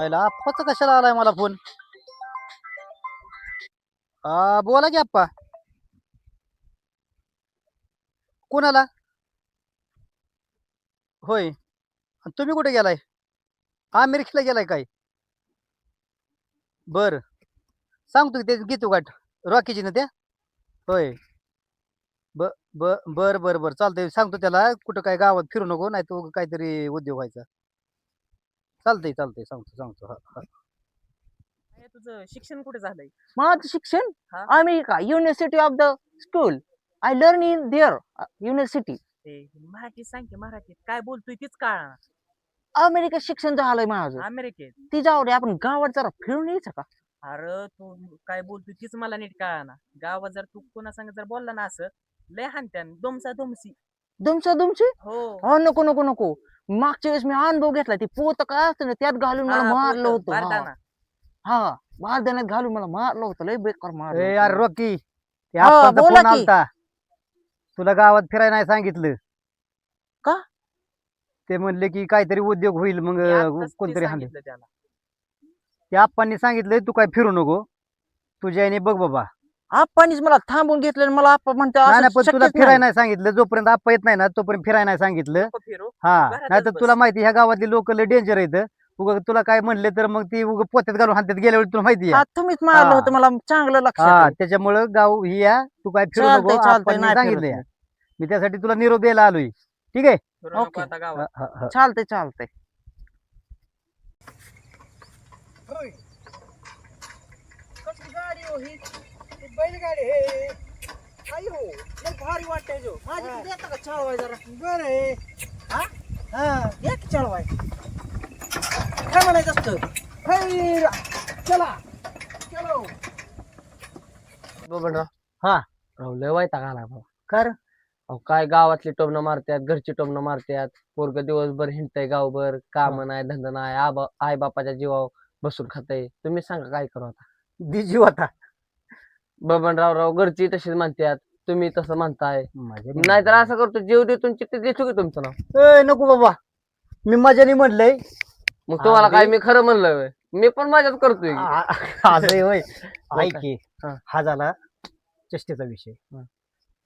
महिला आप्पाचा कशाला आलाय मला फोन? आ, बोला की आप्पा. कोणाला? होय. आणि तुम्ही कुठे गेलाय? अमेरिकेला गेलाय काय? बर. सांगतो की ते घेतो गाठ. रॉकीची ना त्या होय. ब ब बर बर बर. चालतंय. सांगतो त्याला कुठं काय गावात फिरू नको नाही तो काहीतरी उद्योग व्हायचा. चालतंय चालतंय. सांगतो सांगतो. हा हा. हे तुझं? शिक्षण कुठे झालंय? माझं शिक्षण? हा? America university of the school I learn in there university ते मराठीत सांग की मराठीत. काय बोलतोय तीच काळ. अमेरिका शिक्षण झालंय माझं. अमेरिकेत? ती जाऊ आपण गावात जरा फिरून यायचं का? अरे तू काय बोलतोय तीच मला नीट कळना. गावात जर तू कोणा संग जर बोलला ना असं लय हानत्यान दुमसा दुमसी. दुमचा दुमची हो हो नको नको नको मागच्या वेळेस मी अनुभव घेतला ते पोत काय असतं ना त्यात घालून मला हा, मारलं पोतं, होतं हा. बारदाना. हा बारदाण्यात घालून मला मारलं होतं लय बेकार ए यार मला. रॉकी ते हा, आप्पाचा बोला फोन की. आलता तुला गावात फिरायला नाही सांगितलं का? ते म्हणले की काहीतरी उद्योग होईल मग मी आत्ताच ते कोणतरी हाणले सांगितलं त्याला ते आप्पांनी सांगितलंय तू काय फिरू नको तुझ्या याने बघ बाबा आप्पानीच मला थांबून घेतलं आणि मला आप्पा म्हणते नाही असं नाही, पण तुला फिरायला नाही. नाही सांगितलं. जोपर्यंत आप्पा येत नाही ना तोपर्यंत फिरायला नाही सांगितलं. फिरू? हा घरातच नाही तर बस. तुला माहिती ह्या गावातली लोक लय डेंजर आहेत. उगा तुला काय म्हणले तर मग ती उगा पोत्यात घालून हातात गेल्या वेळी तुला माहिती हा, आहे तुम्हीच मारलं हा. होतं मला चांगलं लक्षात हा. त्याच्यामुळं गाव ही या तू काय फिरू चालतंय, नको चालतंय, आप्पांनी नाही सांगितलं या. मी त्यासाठी तुला निरोप द्यायला आलोय. ठीक आहे? फिरू नको ओके. आता हा, हा, हा. चालतंय चालतंय. कसली गाडी हो ही? बैलगाडी हे. आई हो लय भारी वाटते जो. माझी हा. देता का चालवाय जरा? बर आहे. हा? हा या की चालवाय. काय म्हणायचं असतं? हैर चला. चलो. बबनराव हा. राव लय वैताग आला बाबा कर. अहो काय गावातली टोमणं मारत्यात घरची टोमणं मारत्यात. पोरग दिवसभर हिंडतय गावभर काम नाही धंदा नाही. आबा आई बापाच्या जीवावर बसून खातय. तुम्ही सांगा काय करू आता? दिजीव आता बबनराव राव घरची तशीच म्हणतात तुम्ही तसं म्हणताय माझ्या नाहीतर असं करतो जीव देतून चिठ्ठी देतो की तुमचं नाव ए, नको बाबा मी मजाने म्हणलंय मग तुम्हाला. काय मी खरं म्हणलं? मी पण माझ्यात करतोय की. आ- असं आहे होय ऐक? की हा. हा झाला चेष्टेचा विषय हा.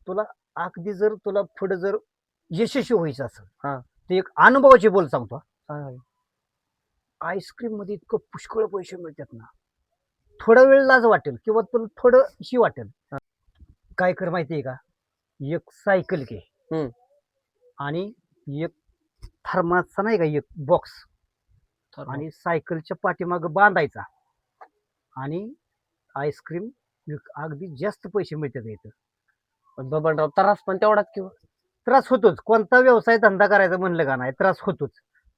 तुला अगदी जर तुला पुढे जर यशस्वी व्हायचं असेल हा. ते एक अनुभवाची बोल सांगतो. आईस्क्रीममध्ये इतकं पुष्कळ पैसे मिळतात ना थोडा वेळ लाज वाटेल किंवा तुला थोडं शी वाटेल काय कर माहितीये का? एक सायकल घे. हम्म. आणि एक थर्मासचा नाही का एक बॉक्स. आणि सायकलच्या पाठीमाग बांधायचा. आणि आईस्क्रीम विक- अगदी जास्त पैसे मिळतात इथं. पण बबनराव त्रास पण तेवढाच किंवा त्रास होतोच. कोणता व्यवसाय धंदा करायचा म्हणलं का नाही त्रास होतोच.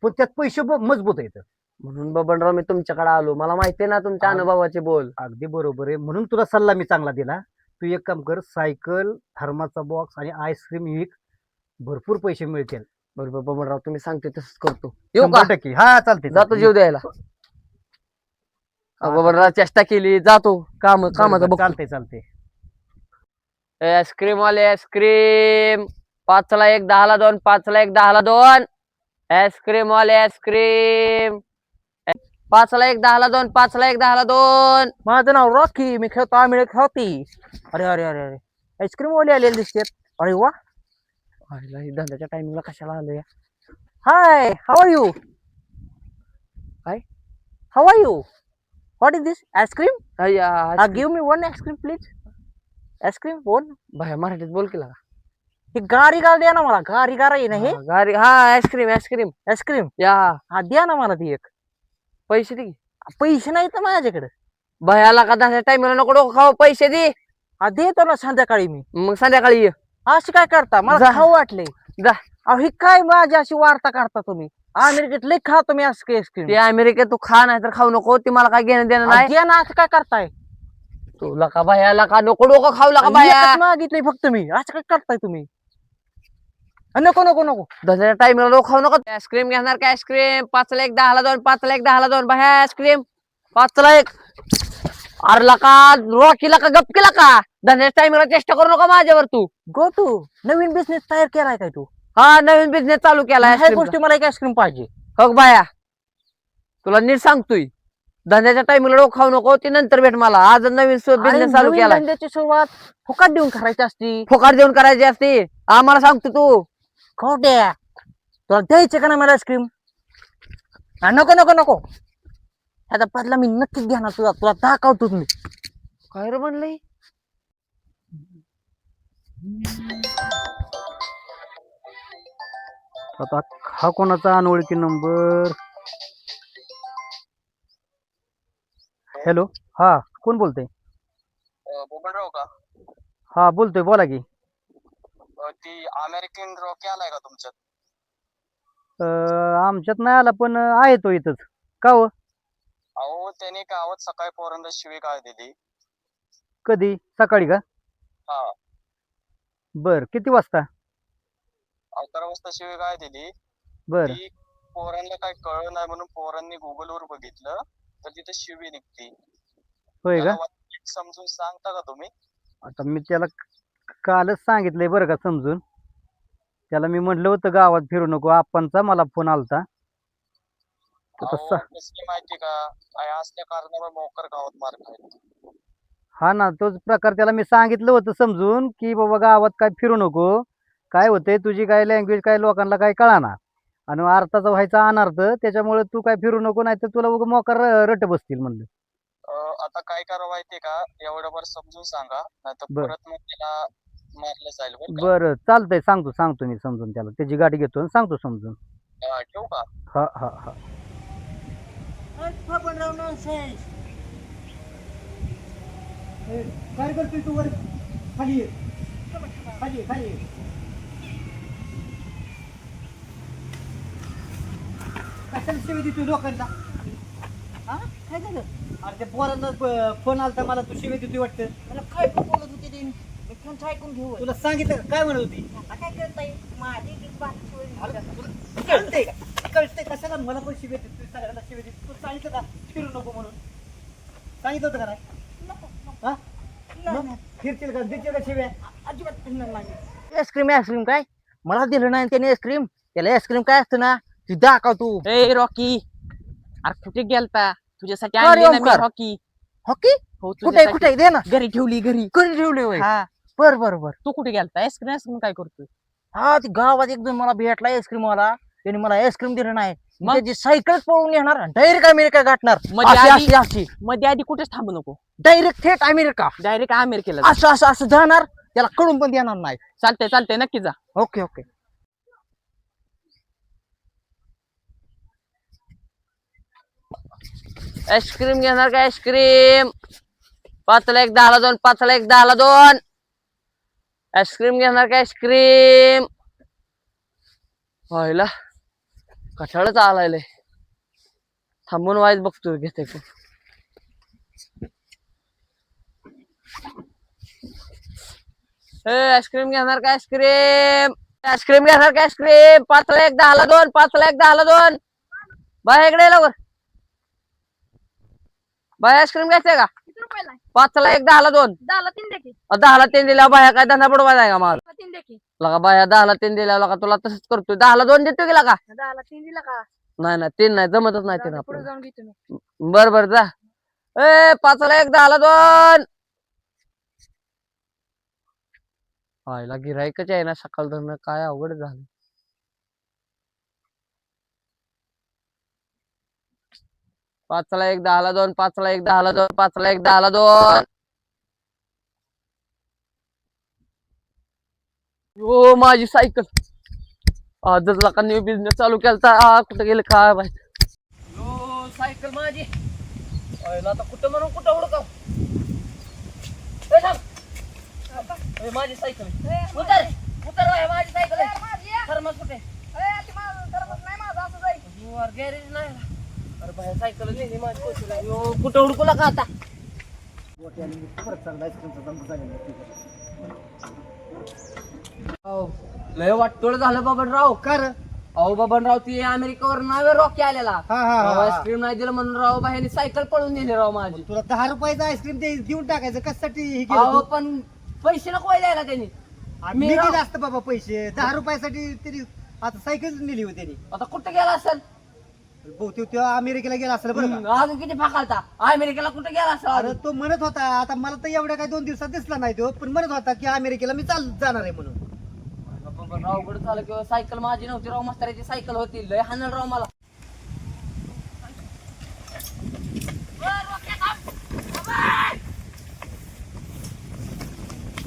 पण त्यात पैसे ब- मजबूत येतं म्हणून बबनराव मी तुमच्याकडे आलो. मला माहितीये ना तुमच्या अनुभवाचे बोल. अगदी बरोबर आहे. म्हणून तुला सल्ला मी चांगला दिला. तू एक काम कर सायकल थर्माचा बॉक्स आणि आईस्क्रीम विक. भरपूर पैसे मिळतील. बरोबर बबनराव तुम्ही सांगते तसंच करतो. येऊ शंभर का? टक्के. हा चालते जातो जीव द्यायला. अहो, बबनराव चेष्टा केली जातो. काम कामाचं बघतो. चालते चालते आईस्क्रीम वाले आईस्क्रीम पाचला एक दहाला दोन. पाचला एक दहाला दोन. आईस्क्रीम वाले आईस्क्रीम पाचला एक दहाला दोन पाचला एक दहाला दोन. माझं नाव रॉकी मी खेळतो आम्ही खेळती अरे अरे अरे अरे. आईस्क्रीम वाले आलेले दिसतात. अरे वा. आईला हे धंद्याच्या टायमिंगला कशाला आलं hi how are you Hi. How are you what is this ice cream या give me one ice cream please ice cream one बाहेर मराठीत बोल केला ही गारी गार द्या ना मला. गारी गार आहे ना हे. गाडी हा आईस्क्रीम आईस्क्रीम आईस्क्रीम या हा द्या ना मला ती एक. पैसे दे. पैसे नाहीत ना माझ्याकडे. भयाला का धंद्याच्या टायमिंगला नको डोकं खाऊ पैसे दे. हा देतो ना संध्याकाळी मी. मग संध्याकाळी ये. अशी काय करता? मला जा. खाऊ वाटले. जा. अहो ही काय माझी अशी वार्ता करता तुम्ही? अमेरिकेत लय खातो मी आईस्क्रीम ते अमेरिकेत तू खा नाही तर खाऊ नको. ते मला काय घेणं देणं नाही. ना असं काय करताय? तुला का भयाला का? नको डोकं खाऊ का बाया. एकच मागितलंय फक्त मी. असं काय करताय तुम्ही? नको नको नको. धंद्याच्या टाइमला लोक खाऊ नको. आईस्क्रीम घेणार का आईस्क्रीम पाचला एक दहाला दोन पाचला एक दहाला दोन. बाहेर आईस्क्रीम पाचला एक. अरला का? रॉकीला का? गपकीला का? धंद्याच्या टाइमला चेष्टा करू नका माझ्यावर तू. गो टू नवीन बिझनेस तयार केलाय काय तू? हा नवीन बिझनेस चालू केला ह्या गोष्टी मला एक आईस्क्रीम पाहिजे. हो बाया तुला नीट सांगतोय. धंद्याच्या टाइमला डोकं खाऊ नको ते नंतर भेट मला. आज नवीन बिझनेस चालू केला धंद्याची सुरुवात फुकट देऊन करायची असती. फुकाट देऊन करायची असते. आम्हाला सांगतो तू. खोट्या तुला द्यायचे का ना मला आईस्क्रीम नको नको नको. ह्याचा बदला मी नक्कीच घेणार तुला. तुला दाखवतो मी. काय रे म्हणलंय? आता हा कोणाचा अनोळखी नंबर? हॅलो हा कोण बोलतोय? का? हा बोलतोय बोला की. ती अमेरिकन रॉकी आलाय का तुमच्यात? अं, आमच्यात नाही आला पण आहे तो इथंच. का हो? अहो त्याने गावात सकाळी पोरांना शिवी काय दिली कधी? सकाळी का? हा. बर किती वाजता? अकरा वाजता शिवी काय दिली बर. ती पोरांना काय कळलं नाही म्हणून पोरांनी गुगल वर बघितलं तर तिथे शिवी निघती. होय का? त्याला समजून सांगता का तुम्ही? आता मी त्याला कालच सांगितलंय बरं का समजून. त्याला मी म्हटलं होतं गावात फिरू नको आप्पांचा मला फोन आलता. तर अहो, तसा कसली माहिती का? काय असल्या कारणामुळे मोकर गावात मार खायला. हा ना तोच प्रकार त्याला मी सांगितलं होतं समजून की बाबा गावात काय फिरू नको. काय होतंय तुझी काय लँग्वेज काय लोकांना काय कळाना. आणि अर्थाचा व्हायचा अनर्थ त्याच्यामुळे तू काय फिरू नको नाही तर तुला उगा मोकार रट बसतील म्हणलं. आता काय करा माहितीये का? एवढं बरं समजून सांगा नाहीतर बर. परत मग त्याला मारलं जाईल बरं का? बरं चालतंय. सांगतो सांगतो मी समजून त्याला. त्याची गाडी घेतो आणि सांगतो समजून. हा, ठेवू का? हा हा हा. काय करतोय तू वर खाली ये. खाली ये, खाली ये. कशाला शिवी देतोय लोकांना हा? काय झालं? अरे त्या पोरांना फोन आलता मला तू शिवी देतोय वाटतं. मला काय पण बोलत होते ते. मी त्यांचं ऐकून घेऊ. तुला सांगितलं? काय म्हणत होती? काय करताय? माझी ती बाकी तुला कळतंय का? कळतंय कशाला मला पण शिवी देते तू सगळ्यांना शिवी देते तू सांगितलं का? फिरू नको म्हणून. सांगितलं होतं का नाही? हा? मग फिरतील का? देतील का शिव्या? अजिबात फिरणार नाही आईस्क्रीम आईस्क्रीम काय? मला दिलं नाही त्याने आईस्क्रीम. त्याला आईस्क्रीम काय असतं ना? ती दाखव तू. ए रॉकी. अरे कुठे गेलता? तुझ्यासाठी आणली ना मी ओंकार. Rocky hockey? हो कुठे तुझ्यासाठी. कुठे? दे ना. घरी ठेवली घरी. कधी ठेवले होय. हा. बर बर बर. तू कुठे गेलता? आईस्क्रीम आईस्क्रीम काय करतोय? हा ती गावात एकदम मला भेटला आईस्क्रीम वाला. त्याने मला आईस्क्रीम दिलं नाही. मग? त्याची सायकल पळून येणार डायरेक्ट अमेरिका गाठणार. मध्ये अशी आधी- अशी अशी. मध्ये आधी कुठेच थांबू नको. डायरेक्ट थेट अमेरिका डायरेक्ट अमेरिकेला. असं असं असं जाणार. त्याला कळून पण देणार नाही. चालतंय चालतंय. नक्की जा. Okay okay. आईस्क्रीम घेणार का आईस्क्रीम? पाचला एक दहाला दोन पाचला एक दहाला दोन. आईस्क्रीम घेणार का आईस्क्रीम? व्हायला कठाळच आलाय थांबून वाईट बघतो घेते का. ए आईस्क्रीम घेणार का आईस्क्रीम? आईस्क्रीम घेणार का आईस्क्रीम? पाचला एक दहाला दोन पाचला एक दहाला दोन. बाय इकडे लवकर. बाय आईस्क्रीम घ्यायचंय का? किती रुपयाला आहे? पाचला एक दहाला दोन. दहाला तीन अ, दहाला तीन दिल्या बाया काय धंदा बुडवायचा आहे का मला? तीन दे की. लगा बाया दहाला तीन दिल्या लगा तुला तसंच करतोय. दहाला दोन देतो गेला का दहाला तीन दिला का? नाही नाही तीन नाही जमतच नाही तीन पुढे जाऊन घेतो मी. बर बर जा. ए पाचला एक दहाला दोन. व्हायला गिरायकच आहे ना सकाळ धरणं काय अवघड झालं. पाचला एक दहाला दोन पाचला एक दहाला दोन पाचला एक दहाला दोन. ओ माझी सायकल. आजच लका न्यू बिझनेस चालू केलता. आ, कुठं गेले काय माहीत? यो सायकल माझी. आता कुठं म्हणून कुठं उडकाव माझी सायकल. उतर. उतर बाय, माझी सायकल. आहे थर्मस कुठे? यू आर गॅरेज नाही. अरे बाहेर सायकल नेली माझी कोचीला. यो, कुठं हुडकू का आता. लय वाटतोळ झालं बाबनराव. कर अहो बाबनराव ती अमेरिकेवर नावे रॉकी आलेला. हा हा, हा हा. आईस्क्रीम नाही दिलं म्हणून राव बाहेर सायकल पळून नेली राव माझी. तुला दहा रुपयाचं आईस्क्रीम ते देऊन टाकायचं. कशासाठी हे केलं अहो तू? पण पैसे नको द्यायला त्यांनी. मी मी राव- दिले असतं बाबा पैसे. दहा रुपयासाठी तरी आता सायकल नेली होती त्यांनी. आता कुठं गेला असेल? अमेरिकेला गेला असेल बरं अजून किती फाकालता अमेरिकेला कुठे गेला अरे तो म्हणत होता आता मला तर एवढ्या काही दोन दिवसात दिसला नाही तो पण म्हणत होता की अमेरिकेला मी चाल जाणार आहे म्हणून. राव गुड चालू किंवा सायकल माझी नव्हती राव मस्ताराची सायकल होती लय हाणल राव मला.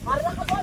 अरे,